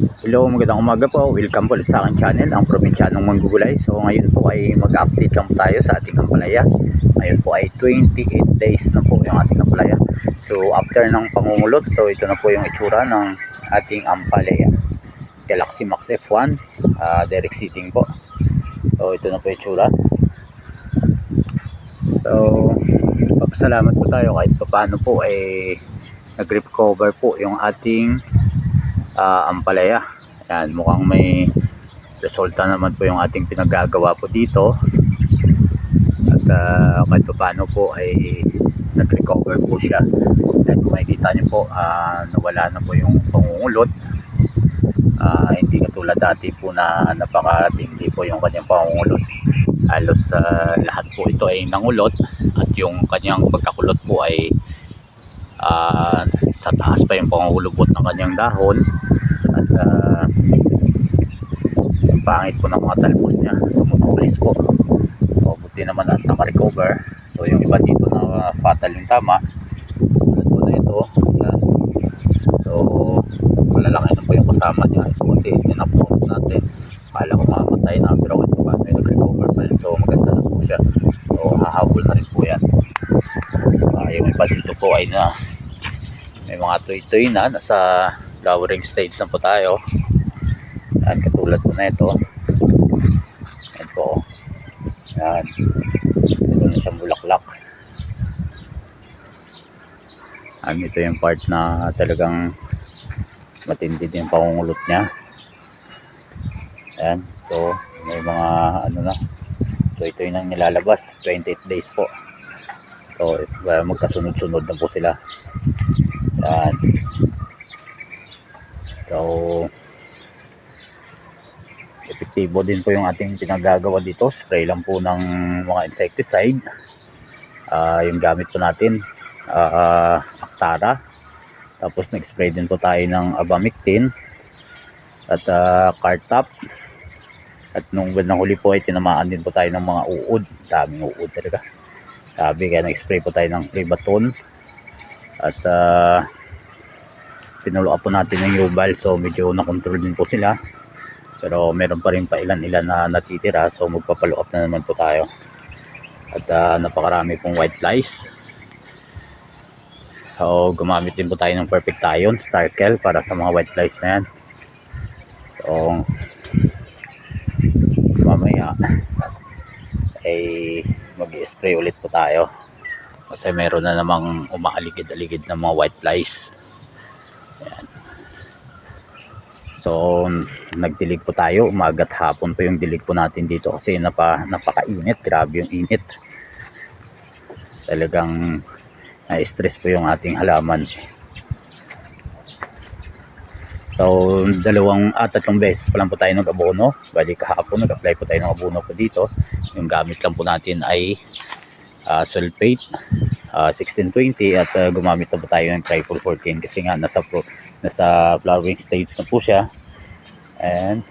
Hello, magandang umaga po. Welcome po ulit sa aking channel, ang Probinsyanong Manggugulay. So ngayon po ay mag-update lang tayo sa ating ampalaya. Ngayon po ay 28 days na po yung ating ampalaya. So after ng pangungulot, so ito na po yung itsura ng ating ampalaya. Galaxy Max F1, ah, direct seating po. So ito na po yung itsura. So papasalamat po tayo kahit paano po ay nag-recover po yung ating ah, ampalaya. Yan, mukhang may resulta naman po yung ating pinagagawa po dito. At uh, kahit pa paano po ay nag-recover po siya. At kung makikita niyo po, ah, nawala na po yung pangungulot. Ah, hindi katulad dati po na napakatindi po yung kanyang pangungulot. Halos sa lahat po ito ay nangulot at yung kanyang pagkakulot po ay ah, sa taas pa yung pangulubot ng kanyang dahon. At ah, yung pangit po ng mga talbos niya. Tumutulis po. So buti naman at naka-recover. So yung iba dito na uh, fatal yung tama. Tulad po na ito. Yan. so malalaki na po yung kasama niya. Ito kasi tinapon natin. Kala ko makamatay na pero pa. Paano yung nag-recover pa rin so maganda na po siya. So hahabol na rin po yan. Ah, yung iba dito po ay na may mga tuy-tuy na nasa flowering stage na po tayo. Yan katulad po na ito. Yan po. Yan. Ito na siyang bulaklak. Yan ito yung part na talagang matindi din yung pangungulot niya. Yan so may mga ano na tuy-tuy nang nilalabas. 28 days po. So uh, magkasunod-sunod na po sila yan so epektibo din po yung ating pinagagawa dito. Spray lang po ng mga insecticide. Ah, yung gamit po natin ah Actara. Tapos nag-spray din po tayo ng Abamectin at uh, Cartap. At nung buwan ng huli po ay tinamaan din po tayo ng mga uod. Daming uod talaga. Sabi kaya nag-spray po tayo ng Privaton at uh, pinulo up po natin ng Ubal so medyo na-control din po sila. Pero meron pa rin pa ilan-ilan na natitira so magpapalo up na naman po tayo. At ah, napakarami pong white flies. So gumamit din po tayo ng perfect ion Starkel para sa mga white flies na yan. So mamaya ay mag-spray ulit po tayo kasi meron na namang umaaligid-aligid ng mga white flies Ayan. so nagdilig po tayo umagat hapon po yung dilig po natin dito kasi napa, napakainit grabe yung init talagang na-stress po yung ating halaman So, dalawang at tatlong beses pa lang po tayo nag-abono. Bali kahapon, nag-apply po tayo ng abono po dito. Yung gamit lang po natin ay ah, sulfate ah, 1620 at ah, gumamit na po tayo ng triple 14 kasi nga nasa, pro, nasa flowering stage na po siya. And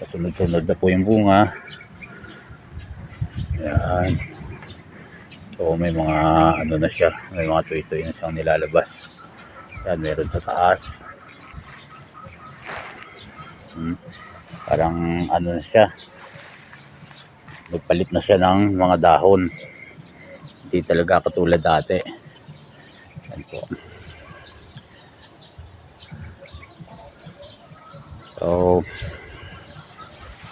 kasunod-sunod na po yung bunga. Yan. So, may mga ano na siya, may mga tuwi-tuwi na siyang nilalabas. Yan, meron sa taas. Hmm. Parang ano na siya. Nagpalit na siya ng mga dahon. Hindi talaga katulad dati. Yan po. So,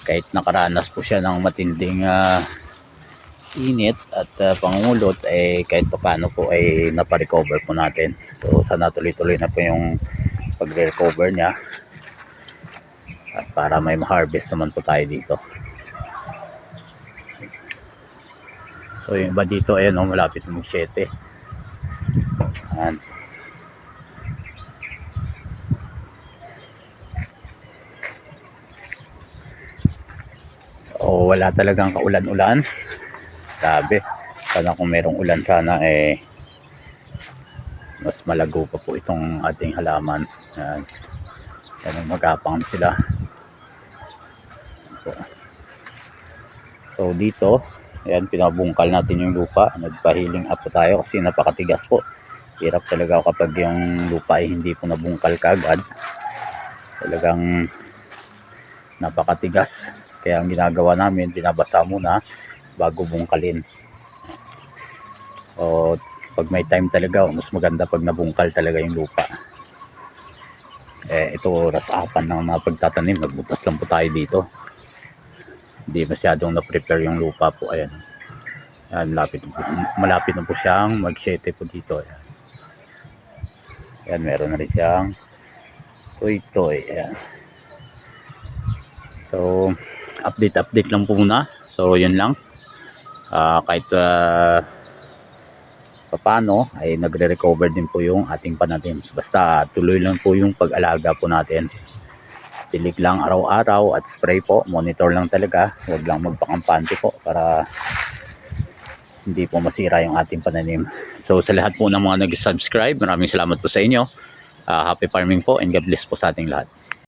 kahit nakaranas po siya ng matinding ah, init at ah, pangungulot eh kahit paano po ay naparecover po natin. So sana tuloy-tuloy na po yung pagre-recover niya at para may ma-harvest naman po tayo dito. So yung iba dito ayan oh, malapit mag 7. Ayan. O wala talagang kaulan-ulan. Sabi, sana kung merong ulan sana eh mas malago pa po itong ating halaman. Yan. Yan magapang sila. So, so dito, yan pinabungkal natin yung lupa. Nagpa-healing up po tayo kasi napakatigas po. Hirap talaga kapag yung lupa ay hindi po nabungkal kagad. talagang napakatigas kaya ang ginagawa namin binabasa muna bago bungkalin o pag may time talaga mas maganda pag nabungkal talaga yung lupa eh ito oras apan ng mga pagtatanim nagbutas lang po tayo dito hindi masyadong na-prepare yung lupa po ayan. Ayan, malapit, na po- malapit na po siyang mag po dito ayan. ayan meron na rin siyang toy toy ayan. So update update lang po muna. So yun lang. Ah, kahit uh, papano ay nagre-recover din po yung ating pananim basta tuloy lang po yung pag-alaga po natin tilig lang araw-araw at spray po. Monitor lang talaga. Huwag lang magpakampante po para hindi po masira yung ating pananim. So sa lahat po ng mga nag-subscribe maraming salamat po sa inyo. Ah, happy farming po and God bless po sa ating lahat